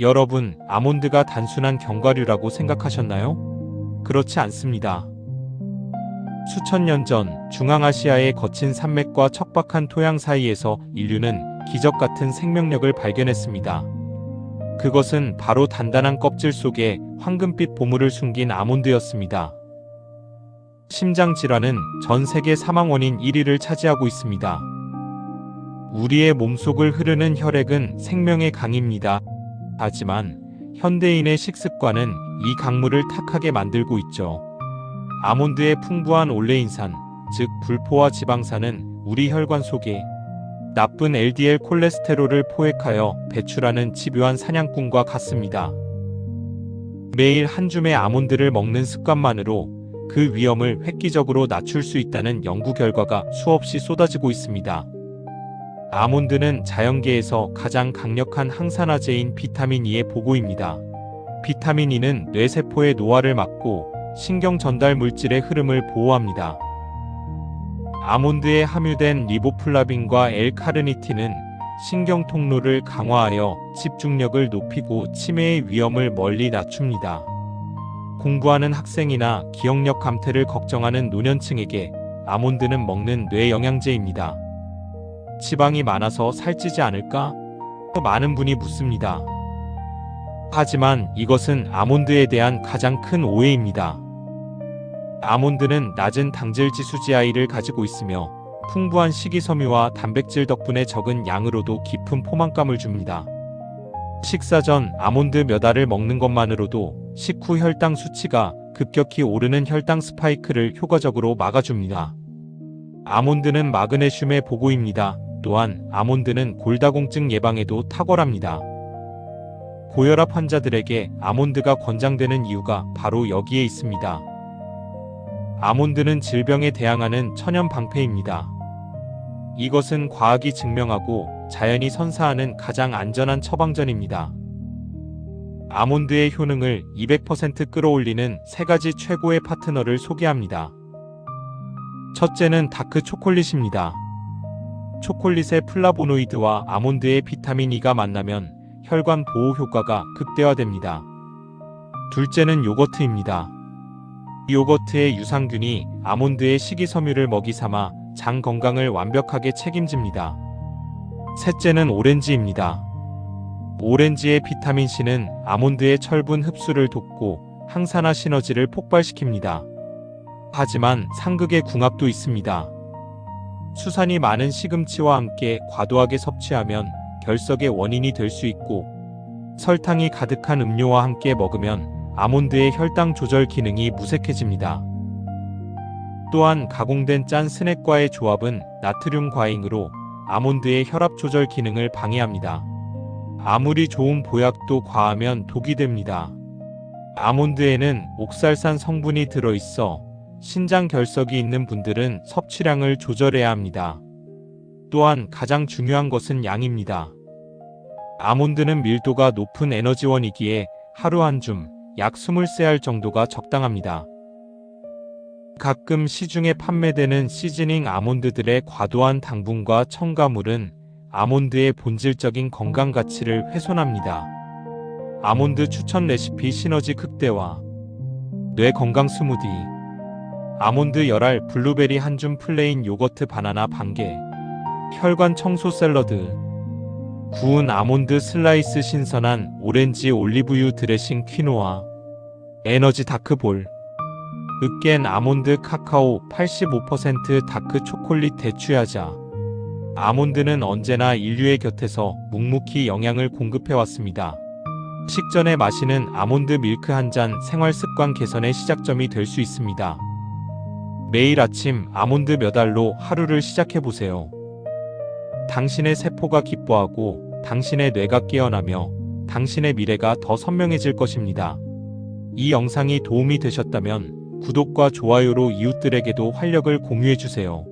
여러분, 아몬드가 단순한 견과류라고 생각하셨나요? 그렇지 않습니다. 수천 년 전 중앙아시아의 거친 산맥과 척박한 토양 사이에서 인류는 기적 같은 생명력을 발견했습니다. 그것은 바로 단단한 껍질 속에 황금빛 보물을 숨긴 아몬드였습니다. 심장 질환은 전 세계 사망 원인 1위를 차지하고 있습니다. 우리의 몸속을 흐르는 혈액은 생명의 강입니다. 하지만 현대인의 식습관은 이 강물을 탁하게 만들고 있죠. 아몬드의 풍부한 올레인산, 즉 불포화 지방산은 우리 혈관 속에 나쁜 LDL 콜레스테롤을 포획하여 배출하는 집요한 사냥꾼과 같습니다. 매일 한 줌의 아몬드를 먹는 습관만으로 그 위험을 획기적으로 낮출 수 있다는 연구 결과가 수없이 쏟아지고 있습니다. 아몬드는 자연계에서 가장 강력한 항산화제인 비타민 E의 보고입니다. 비타민 E는 뇌세포의 노화를 막고 신경 전달 물질의 흐름을 보호합니다. 아몬드에 함유된 리보플라빈과 L-카르니틴은 신경 통로를 강화하여 집중력을 높이고 치매의 위험을 멀리 낮춥니다. 공부하는 학생이나 기억력 감퇴를 걱정하는 노년층에게 아몬드는 먹는 뇌 영양제입니다. 지방이 많아서 살찌지 않을까? 많은 분이 묻습니다. 하지만 이것은 아몬드에 대한 가장 큰 오해입니다. 아몬드는 낮은 당질 지수 GI를 가지고 있으며 풍부한 식이섬유와 단백질 덕분에 적은 양으로도 깊은 포만감을 줍니다. 식사 전 아몬드 몇 알을 먹는 것만으로도 식후 혈당 수치가 급격히 오르는 혈당 스파이크를 효과적으로 막아줍니다. 아몬드는 마그네슘의 보고입니다. 또한 아몬드는 골다공증 예방에도 탁월합니다. 고혈압 환자들에게 아몬드가 권장되는 이유가 바로 여기에 있습니다. 아몬드는 질병에 대항하는 천연 방패입니다. 이것은 과학이 증명하고 자연이 선사하는 가장 안전한 처방전입니다. 아몬드의 효능을 200% 끌어올리는 세 가지 최고의 파트너를 소개합니다. 첫째는 다크 초콜릿입니다. 초콜릿의 플라보노이드와 아몬드의 비타민 E가 만나면 혈관 보호 효과가 극대화됩니다. 둘째는 요거트입니다. 요거트의 유산균이 아몬드의 식이섬유를 먹이 삼아 장 건강을 완벽하게 책임집니다. 셋째는 오렌지입니다. 오렌지의 비타민 C는 아몬드의 철분 흡수를 돕고 항산화 시너지를 폭발시킵니다. 하지만 상극의 궁합도 있습니다. 수산이 많은 시금치와 함께 과도하게 섭취하면 결석의 원인이 될 수 있고 설탕이 가득한 음료와 함께 먹으면 아몬드의 혈당 조절 기능이 무색해집니다. 또한 가공된 짠 스낵과의 조합은 나트륨 과잉으로 아몬드의 혈압 조절 기능을 방해합니다. 아무리 좋은 보약도 과하면 독이 됩니다. 아몬드에는 옥살산 성분이 들어있어 신장 결석이 있는 분들은 섭취량을 조절해야 합니다. 또한 가장 중요한 것은 양입니다. 아몬드는 밀도가 높은 에너지원이기에 하루 한 줌, 약 23알 정도가 적당합니다. 가끔 시중에 판매되는 시즈닝 아몬드들의 과도한 당분과 첨가물은 아몬드의 본질적인 건강 가치를 훼손합니다. 아몬드 추천 레시피 시너지 극대화 뇌 건강 스무디 아몬드 열알 블루베리 한 줌 플레인 요거트 바나나 반개 혈관 청소 샐러드 구운 아몬드 슬라이스 신선한 오렌지 올리브유 드레싱 퀴노아 에너지 다크볼 으깬 아몬드 카카오 85% 다크 초콜릿 대추야자 아몬드는 언제나 인류의 곁에서 묵묵히 영양을 공급해왔습니다. 식전에 마시는 아몬드 밀크 한 잔 생활 습관 개선의 시작점이 될 수 있습니다. 매일 아침 아몬드 몇 알로 하루를 시작해보세요. 당신의 세포가 기뻐하고 당신의 뇌가 깨어나며 당신의 미래가 더 선명해질 것입니다. 이 영상이 도움이 되셨다면 구독과 좋아요로 이웃들에게도 활력을 공유해주세요.